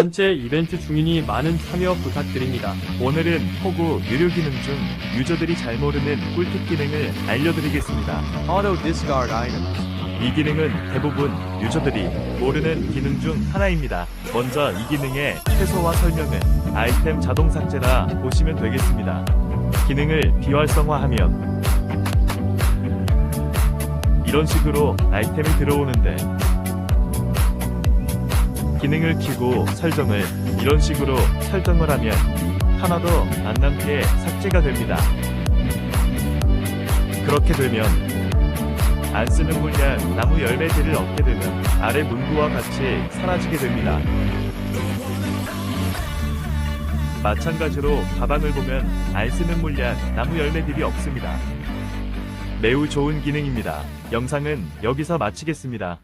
현재 이벤트 중이니 많은 참여 부탁드립니다. 오늘은 호구 유료 기능 중 유저들이 잘 모르는 꿀팁 기능을 알려드리겠습니다. Auto discard items. 이 기능은 대부분 유저들이 모르는 기능 중 하나입니다. 먼저 이 기능의 최소화 설명은 아이템 자동 삭제라 보시면 되겠습니다. 기능을 비활성화하면 이런 식으로 아이템이 들어오는데 기능을 켜고 설정을 이런 식으로 설정을 하면 하나도 안 남게 삭제가 됩니다. 그렇게 되면 안 쓰는 물량 나무 열매들을 얻게 되면 아래 문구와 같이 사라지게 됩니다. 마찬가지로 가방을 보면 안 쓰는 물량 나무 열매들이 없습니다. 매우 좋은 기능입니다. 영상은 여기서 마치겠습니다.